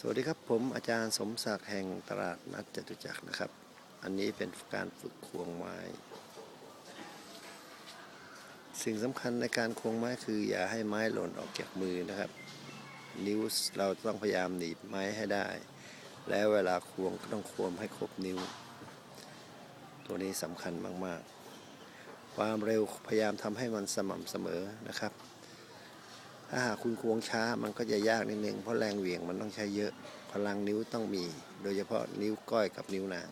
สวัสดีครับผมอาจารย์สมศักดิ์แห่งตลาดนัดจตุจักรนะครับ อันนี้เป็นการฝึกควงไม้ สิ่งสำคัญในการควงไม้คืออย่าให้ไม้หล่นออกจากมือนะครับ นิ้วเราต้องพยายามหนีบไม้ให้ได้ แล้วเวลาควงก็ต้องควงให้ครบนิ้ว ตัวนี้สำคัญมากๆ ความเร็วพยายามทำให้มันสม่ำเสมอนะครับ ถ้าหากคุณควงช้ามันก็จะยากนิดนึงเพราะแรงเหวี่ยงมันต้องใช้เยอะ พลังนิ้วต้องมี โดยเฉพาะนิ้วก้อยกับนิ้วนาง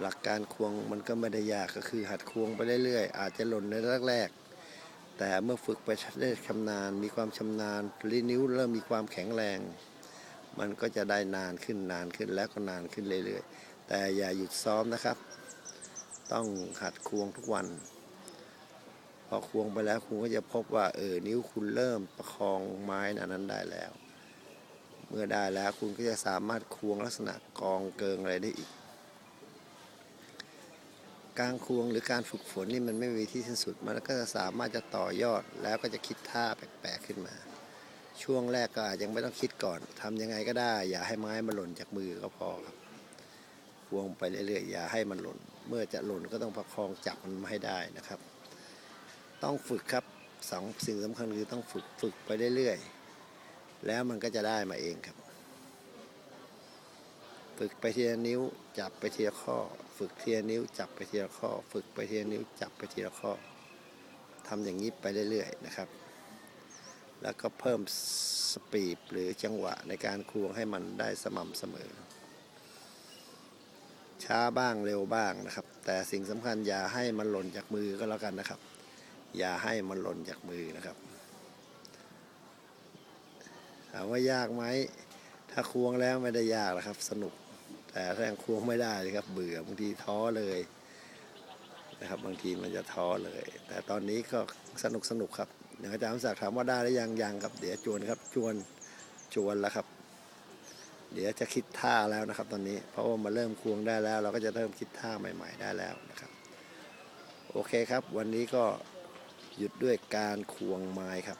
หลักการควงมันก็ไม่ได้ยากก็คือหัดควงไปเรื่อยๆ อาจจะหล่นในแรกๆ แต่เมื่อฝึกไปได้ชำนาญ มีความชำนาญลิ้นนิ้วเริ่มมีความแข็งแรง มันก็จะได้นานขึ้นนานขึ้นแล้วก็นานขึ้นเรื่อยๆ แต่อย่าหยุดซ้อมนะครับ ต้องหัดควงทุกวัน อควงไปแล้วคุณก็จะพบว่าเออนิ้วคุณเริ่มประคองไม้นนั้นได้แล้ว เมื่อได้แล้วคุณก็จะสามารถควงลักษณะกองเกิงอะไรได้อีก การควงหรือการฝึกฝนนี่มันไม่มีที่สิ้นสุดมันก็จะสามารถจะต่อยอดแล้วก็จะคิดท่าแปลกๆขึ้นมา ช่วงแรกก็อาจยังไม่ต้องคิดก่อนทำยังไงก็ได้ อย่าให้ไม้มันหล่นจากมือก็พอครับควงไปเรื่อยๆอย่าให้มันหล่น เมื่อจะหล่นก็ต้องประคองจับมันมาให้ได้นะครับ ต้องฝึกครับสองสิ่งสำคัญคือต้องฝึกฝึกไปเรื่อยๆ แล้วมันก็จะได้มาเองครับ ฝึกไปทีละนิ้ว จับไปทีละข้อ ฝึกทีละนิ้ว จับไปทีละข้อ ฝึกไปทีละนิ้ว จับไปทีละข้อทำอย่างนี้ไปเรื่อยๆนะครับ แล้วก็เพิ่มสปีดหรือจังหวะในการควงให้มันได้สม่ำเสมอ ช้าบ้างเร็วบ้างนะครับ แต่สิ่งสำคัญอย่าให้มันหล่นจากมือก็แล้วกันนะครับ อย่าให้มันหล่นจากมือนะครับ ถามว่ายากไหม ถ้าควงแล้วไม่ได้ยากหรอกครับ สนุก แต่ถ้ายังควงไม่ได้เลยครับ เบื่อบางทีท้อเลยนะครับ บางทีมันจะท้อเลย แต่ตอนนี้ก็สนุกสนุกครับอย่างอาจารย์ศักดิ์ถามว่าได้หรือยังยังครับ เดี๋ยวจวนครับ จวนจวนแล้วครับ เดี๋ยวจะคิดท่าแล้วนะครับ ตอนนี้ เพราะว่ามาเริ่มควงได้แล้ว เราก็จะเริ่มคิดท่าใหม่ ๆ ได้แล้วนะครับ โอเคครับ วันนี้ก็ หยุดด้วยการควงไม้ครับ